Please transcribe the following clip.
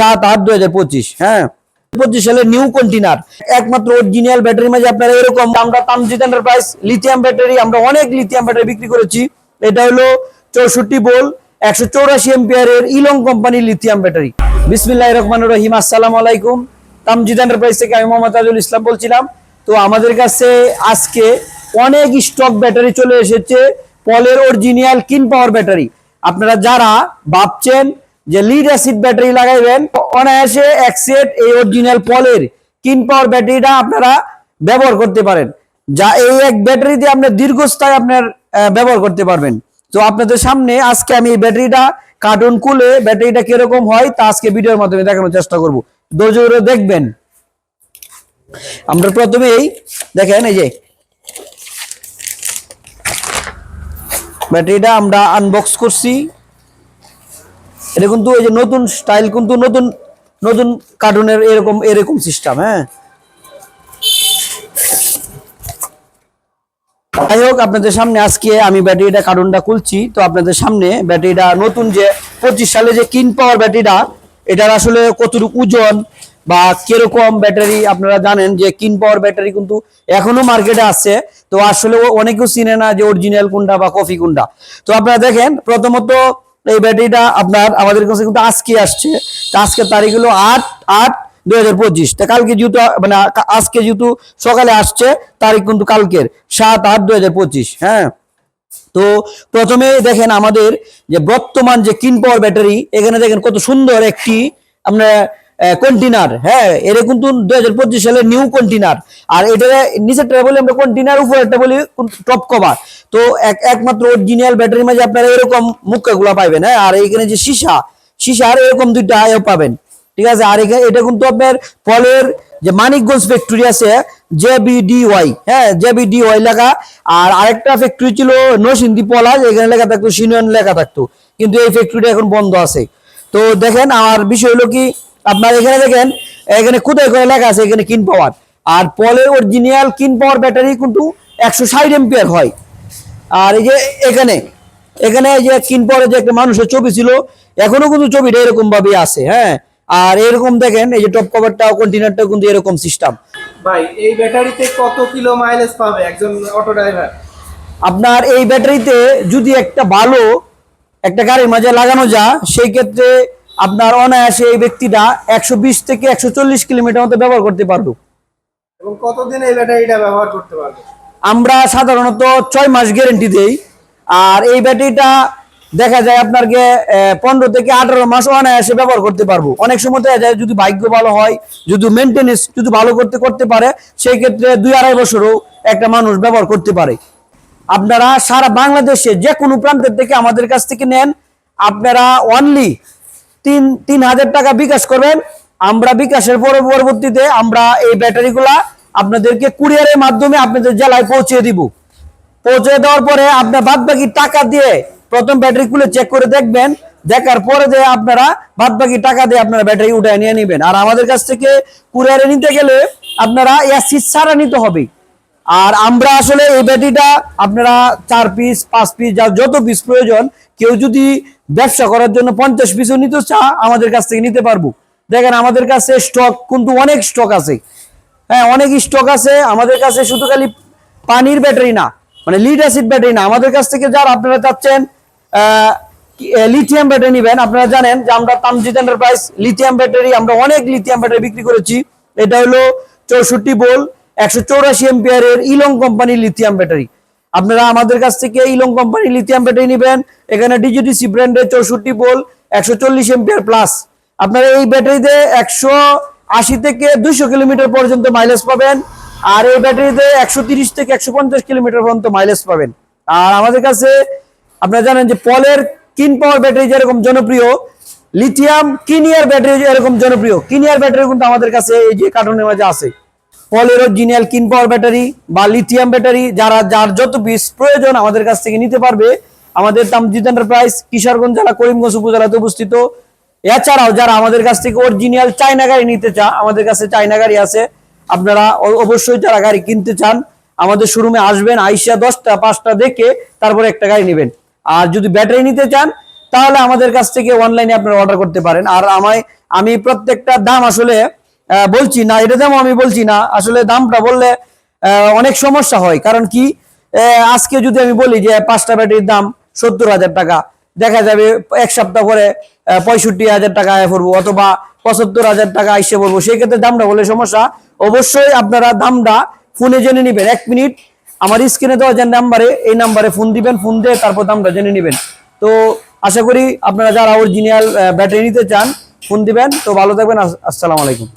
সাত, আট দুই হাজার পঁচিশ হ্যাঁ? পঁচিশ সালের নিউ কন্টেনার একমাত্র অরিজিনাল ব্যাটারির মাঝে আপনারা এরকম, আমরা তামজিৎ এন্টারপ্রাইজ লিথিয়াম ব্যাটারি আমরা অনেক লিথিয়াম ব্যাটারি বিক্রি করেছি। এটা হলো চৌষট্টি বোল একশো চৌরাশি এম্পিয়ারের ইলং কোম্পানির লিথিয়াম ব্যাটারি বিসমিল্লাহ রহমান রহিম, আসসালামু আলাইকুম। তামজিৎ এন্টারপ্রাইজ থেকে আমি মোহাম্মদ তাজুল ইসলাম বলছিলাম। তো আমাদের কাছে আজকে অনেক স্টক ব্যাটারি চলে এসেছে পলের অরিজিনাল কিন পাওয়ার ব্যাটারি আপনারা যারা ভাবছেন যে লিড অ্যাসিড ব্যাটারি লাগাইবেন, অনায়াসে এক সেট এই অরিজিনাল পলের কিন পাওয়ার ব্যাটারিটা আপনারা ব্যবহার করতে পারেন। যা এই এক ব্যাটারি দিয়ে আপনার দীর্ঘস্থায়ী আপনার ব্যবহার করতে পারবেন। তো আপনাদের সামনে আজকে আমি এই ব্যাটারিটা কার্টুন খুলে ব্যাটারিটা কীরকম হয় তা আজকে ভিডিওর মাধ্যমে দেখানোর চেষ্টা করব। ধৈর্য ধরে দেখবেন। আমরা প্রথমেই দেখেন এই যে ব্যাটারিটা আমরা আনবক্স করছি। এটা কিন্তু এই যে নতুন স্টাইল কিন্তু নতুন নতুন কার্টুনের এরকম এরকম সিস্টেম হ্যাঁ? যাই হোক, আপনাদের সামনে আজকে আমি ব্যাটারিটা কার্টুনটা খুলছি। তো আপনাদের সামনে ব্যাটারিটা, নতুন যে পঁচিশ সালে যে কিন পাওয়ার ব্যাটারিটা, এটার আসলে কতটুকু ওজন বা কীরকম ব্যাটারি আপনারা জানেন যে কিন পাওয়ার ব্যাটারি কিন্তু এখনও মার্কেটে আছে। তো আসলে অনেকেও চিনে না যে অরিজিনাল কোনটা বা কফি কোনটা। তো আপনারা দেখেন, প্রথমত এই ব্যাটারিটা আপনার আমাদের কাছে কিন্তু আজকে আসছে। আজকের আজকে তারিখ হলো আট আট দুই হাজার পঁচিশ। তা কালকে যেহেতু মানে আজকে যেহেতু সকালে আসছে, তারিখ কিন্তু কালকের, সাত আট দুই হাজার পঁচিশ হ্যাঁ? তো প্রথমে দেখেন আমাদের যে বর্তমান যে কিন পাওয়ার ব্যাটারি এখানে দেখেন কত সুন্দর একটি, আমরা কন্টেনার হ্যাঁ এটা কিন্তু দুই হাজার পঁচিশ সালের নিউ কন্টেনার আর এটা নিচেরটা বলি আমরা কন্টেনার উপরেরটা বলি টপ কভার তো এক- একমাত্র অরিজিনাল ব্যাটারির মাঝে আপনারা এরকম মুক্কাগুলা পাইবেন হ্যাঁ আর এখানে যে সীসা সীসার এরকম দুইটা আয়ও পাবেন। ঠিক আছে? আর এখানে এটা কিন্তু আপনার ফলের যে মানিকগঞ্জ ফ্যাক্টরি আছে, জেবিডিওয়াই হ্যাঁ জেবিডিওয়াই লেখা। আর আরেকটা ফ্যাক্টরি ছিল নরসিংদী পলাশ, এখানে লেখা থাকতো সিনিয়ন লেখা থাকতো। কিন্তু এই ফ্যাক্টরিটা এখন বন্ধ আছে। তো দেখেন আমার বিষয় হলো কি আপনার এখানে দেখেন এখানে কোথায় করে লেখা আছে এখানে কিন পাওয়ার। আর পলের অরিজিনাল কিন পাওয়ার ব্যাটারি কিন্তু একশো ষাট এম্পিয়ার হয়। আর এই যে এখানে এখানে এই যে কিন পরে যে একটা মানুষের ছবি ছিল এখনও কিন্তু ছবিটা এরকম ভাবে আছে হ্যাঁ? আর এরকম দেখেন এই যে টপ কভারটা কন্টেনারটা কিন্তু এরকম সিস্টেম ভাই এই ব্যাটারিতে কত কিলো মাইলেজ পাবে একজন অটো ড্রাইভার আপনার এই ব্যাটারিতে যদি একটা ভালো একটা গাড়ির মাঝে লাগানো যায় সেই ক্ষেত্রে আপনার অনায়াসে এই ব্যক্তিটা একশো বিশ থেকে একশো চল্লিশ কিলোমিটার মতো ব্যবহার করতে পারব এবং কতদিন এই ব্যাটারিটা ব্যবহার করতে পারবে? আমরা সাধারণত ছয় মাস গ্যারেন্টি দেই। আর এই ব্যাটারিটা দেখা যায় আপনাকে পনেরো থেকে আঠারো মাস অনায়াসে ব্যবহার করতে পারব। অনেক সময় দেখা যায় যদি ভাগ্য ভালো হয় যদি মেনটেনেন্স যদি ভালো করতে করতে পারে সেই ক্ষেত্রে দুই আড়াই বছরও একটা মানুষ ব্যবহার করতে পারে। আপনারা সারা বাংলাদেশে যে কোনো প্রান্তের থেকে আমাদের কাছ থেকে নেন। আপনারা অনলি তিন তিন হাজার টাকা বিকাশ করবেন। আমরা বিকাশের পরে পরবর্তীতে আমরা এই ব্যাটারিগুলা আপনাদেরকে কুরিয়ারের মাধ্যমে আপনাদের জেলায় পৌঁছে দিব। পৌঁছে দেওয়ার পরে আপনার বাদ বাকি টাকা দিয়ে প্রথম ব্যাটারি খুলে চেক করে দেখবেন। দেখার পরে যে আপনারা বাদ বাকি টাকা দিয়ে আপনারা ব্যাটারি উঠে নিয়ে নেবেন। আর আমাদের কাছ থেকে কুরিয়ারে নিতে গেলে আপনারা অ্যাসিড ছাড়া নিতে হবে। আর আমরা আসলে এই ব্যাটারিটা আপনারা চার পিস পাঁচ পিস যা যত পিস প্রয়োজন, কেউ যদি ব্যবসা করার জন্য পঞ্চাশ পিসও নিতে চা আমাদের কাছ থেকে নিতে পারব। দেখেন আমাদের কাছে স্টক কিন্তু অনেক স্টক আছে। হ্যাঁ অনেক স্টক আছে, আমাদের কাছে শুধু খালি পানির ব্যাটারি না মানে লিড অ্যাসিড ব্যাটারি না। আমাদের কাছ থেকে যারা আপনারা চাচ্ছেন লিথিয়াম ব্যাটারি নেবেন, আপনারা জানেন যে আমরা তামজিৎ এন্টারপ্রাইজ লিথিয়াম ব্যাটারি আমরা অনেক লিথিয়াম ব্যাটারি বিক্রি করেছি। এটা হলো চৌষট্টি বোল একশো চৌরাশি এম্পিয়ারের ইলং কোম্পানির লিথিয়াম ব্যাটারি আপনারা আমাদের কাছ থেকে ইলং কোম্পানির লিথিয়াম ব্যাটারি নেবেন। এখানে ডিজিডিসি ব্র্যান্ডের চৌষট্টি বোল একশো চল্লিশ এম্পিয়ার প্লাস আপনারা এই ব্যাটারিতে একশো আশি থেকে দুইশো কিলোমিটার পর্যন্ত মাইলেজ পাবেন। আর এই ব্যাটারিতে একশো তিরিশ থেকে একশো পঞ্চাশ কিলোমিটার পর্যন্ত মাইলেজ পাবেন। আর আমাদের কাছে, আপনারা জানেন যে পলের কিন পাওয়ার ব্যাটারি যেরকম জনপ্রিয় লিথিয়াম কিনিয়ার ব্যাটারি এরকম জনপ্রিয় কিনিয়ার ব্যাটারি কিন্তু আমাদের কাছে এই যে কার্টুনের মাঝে আছে। পলের অরিজিনাল কিন পাওয়ার ব্যাটারি বা লিথিয়াম ব্যাটারি, যারা, যার যত পিস প্রয়োজন আমাদের কাছ থেকে নিতে পারবে। আমাদের তামজিৎ এন্টারপ্রাইজ কিশোরগঞ্জ জেলা, করিমগঞ্জ উপজেলাতে অবস্থিত। এছাড়াও যারা আমাদের কাছ থেকে অরিজিনাল চাইনা গাড়ি নিতে চান আমাদের কাছে চাইনা গাড়ি আছে। আপনারা অবশ্যই যারা গাড়ি কিনতে চান, আমাদের শোরুমে আসবেন, আইসা দশটা, পাঁচটা দেখে তারপরে একটা গাড়ি নেবেন। আর যদি ব্যাটারি নিতে চান, তাহলে আমাদের কাছ থেকে অনলাইনে আপনারা অর্ডার করতে পারেন। আর আমায়, আমি প্রত্যেকটা দাম আসলে বলছি না, এটা দাম আমি বলছি না, আসলে দামটা বললে অনেক সমস্যা হয়। কারণ কি আজকে যদি আমি বলি যে পাঁচটা ব্যাটারির দাম সত্তর হাজার টাকা, দেখা যাবে এক সপ্তাহ পরে পঁয়ষট্টি হাজার টাকা আয় পড়ব অথবা পঁচাত্তর হাজার টাকা এসে পড়ব সেই ক্ষেত্রে দামটা বলে সমস্যা। অবশ্যই আপনারা দামটা ফোনে জেনে নেবেন, এক মিনিট। আমার স্ক্রিনে দেওয়া যে নাম্বারে, এই নাম্বারে ফোন দিবেন, ফোন দিয়ে তারপর দামটা জেনে নেবেন। তো আশা করি আপনারা যারা অরিজিনাল ব্যাটারি নিতে চান, ফোন দিবেন। তো ভালো থাকবেন আসসালামু আলাইকুম।